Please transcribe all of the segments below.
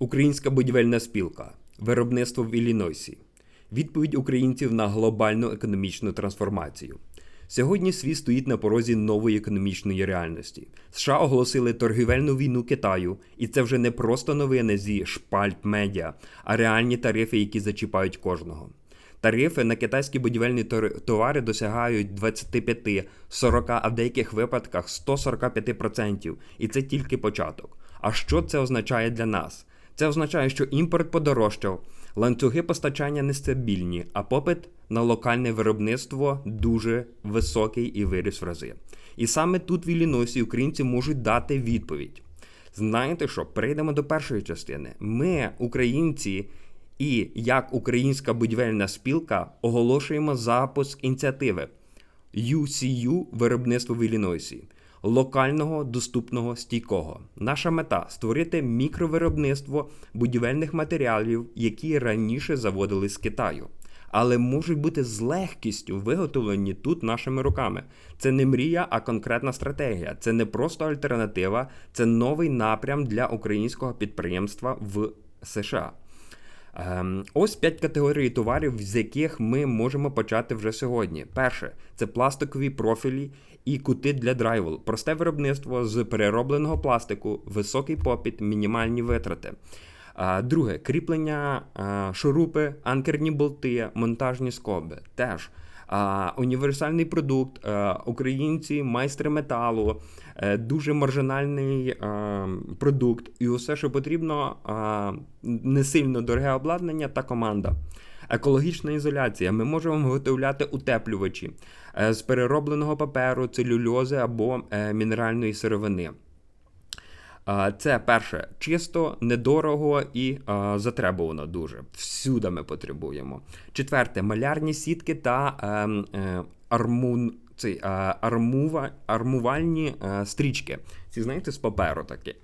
Українська будівельна спілка, виробництво в Іллінойсі, відповідь українців на глобальну економічну трансформацію. Сьогодні світ стоїть на порозі нової економічної реальності. США оголосили торгівельну війну Китаю, і це вже не просто новини зі шпальт медіа, а реальні тарифи, які зачіпають кожного. Тарифи на китайські будівельні товари досягають 25, 40, а в деяких випадках 145%. І це тільки початок. А що це означає для нас? Це означає, що імпорт подорожчав, ланцюги постачання нестабільні, а попит на локальне виробництво дуже високий і виріс в рази. І саме тут в Іллінойсі українці можуть дати відповідь. Знаєте що? Перейдемо до першої частини. Ми, українці, і як Українська будівельна спілка оголошуємо запуск ініціативи UCU виробництво в Іллінойсі. Локального, доступного, стійкого. Наша мета створити мікровиробництво будівельних матеріалів, які раніше заводили з Китаю, але можуть бути з легкістю виготовлені тут нашими руками. Це не мрія, а конкретна стратегія. Це не просто альтернатива, це новий напрям для українського підприємства в США. Ем, Ось п'ять категорій товарів, з яких ми можемо почати вже сьогодні. Перше це пластикові профілі і кути для драйвол, просте виробництво з переробленого пластику, високий попіт, мінімальні витрати. Друге кріплення, шурупи, анкерні болти, монтажні скоби. Теж універсальний продукт, українці, майстри металу, е, дуже маржинальний продукт, і усе, що потрібно, не сильно дороге обладнання та команда. Екологічна ізоляція. Ми можемо виготовляти утеплювачі е, з переробленого паперу, целюльози або е, мінеральної сировини. Це перше, чисто, недорого і а, затребувано дуже. Всюди ми потребуємо. Четверте, малярні сітки та ем, е, армун, цей, е, армува, армувальні е, стрічки. Ці, знаєте, з паперу такі.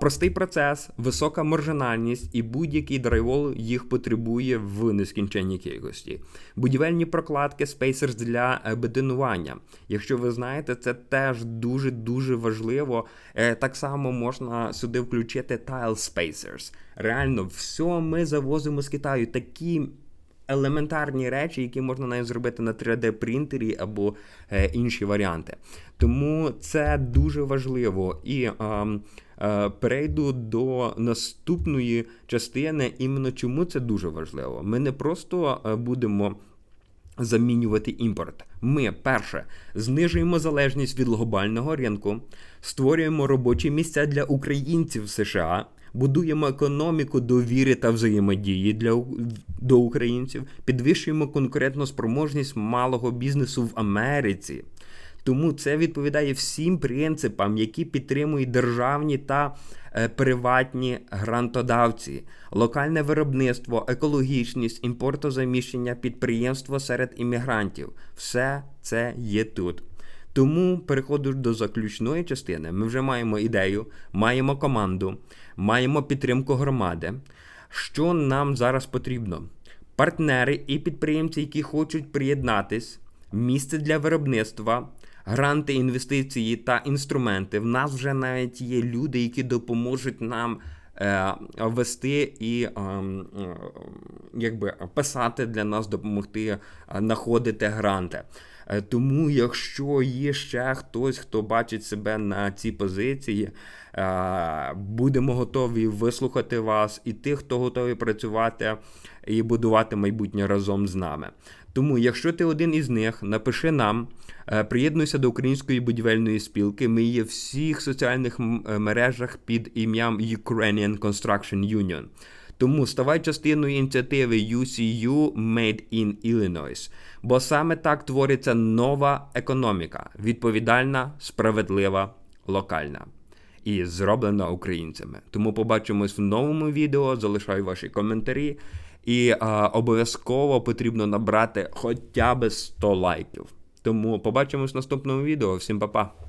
Простий процес, висока маржинальність і будь-який драйвол їх потребує в нескінченній кількості. Будівельні прокладки Spacers для е, бетонування. Якщо ви знаєте, це теж дуже дуже важливо. Е, Так само можна сюди включити Tile Spacers. Реально, все ми завозимо з Китаю. Такі елементарні речі, які можна навіть зробити на 3D-принтері або е, інші варіанти. Тому це дуже важливо. І е, перейду до наступної частини, іменно чому це дуже важливо. Ми не просто е, будемо. Замінювати імпорт. Ми перше знижуємо залежність від глобального ринку, створюємо робочі місця для українців в США, будуємо економіку довіри та взаємодії для до українців, підвищуємо конкурентну спроможність малого бізнесу в Америці. Тому це відповідає всім принципам, які підтримують державні та е, приватні грантодавці, локальне виробництво, екологічність, імпортозаміщення, підприємство серед іммігрантів. Все це є тут. Тому переходжу до заключної частини. Ми вже маємо ідею, маємо команду, маємо підтримку громади. Що нам зараз потрібно? Партнери і підприємці, які хочуть приєднатись, місце для виробництва, гранти, інвестиції та інструменти. В нас вже навіть є люди, які допоможуть нам е, вести і е, е, якби писати для нас, допомогти е, знаходити гранти. Е, Тому, якщо є ще хтось, хто бачить себе на цій позиції, е, будемо готові вислухати вас і тих, хто готовий працювати і будувати майбутнє разом з нами. Тому, якщо ти один із них, напиши нам, е, приєднуйся до української будівельної спілки. Ми є в всіх соціальних мережах під ім'ям Ukrainian Construction Union. Тому ставай частиною ініціативи UCU Made in Illinois, бо саме так твориться нова економіка, відповідальна, справедлива, локальна і зроблена українцями. Тому побачимось в новому відео. Залишаю ваші коментарі, і обов'язково потрібно набрати хоча б 100 лайків. Тому побачимось в наступному відео. Всім па-па!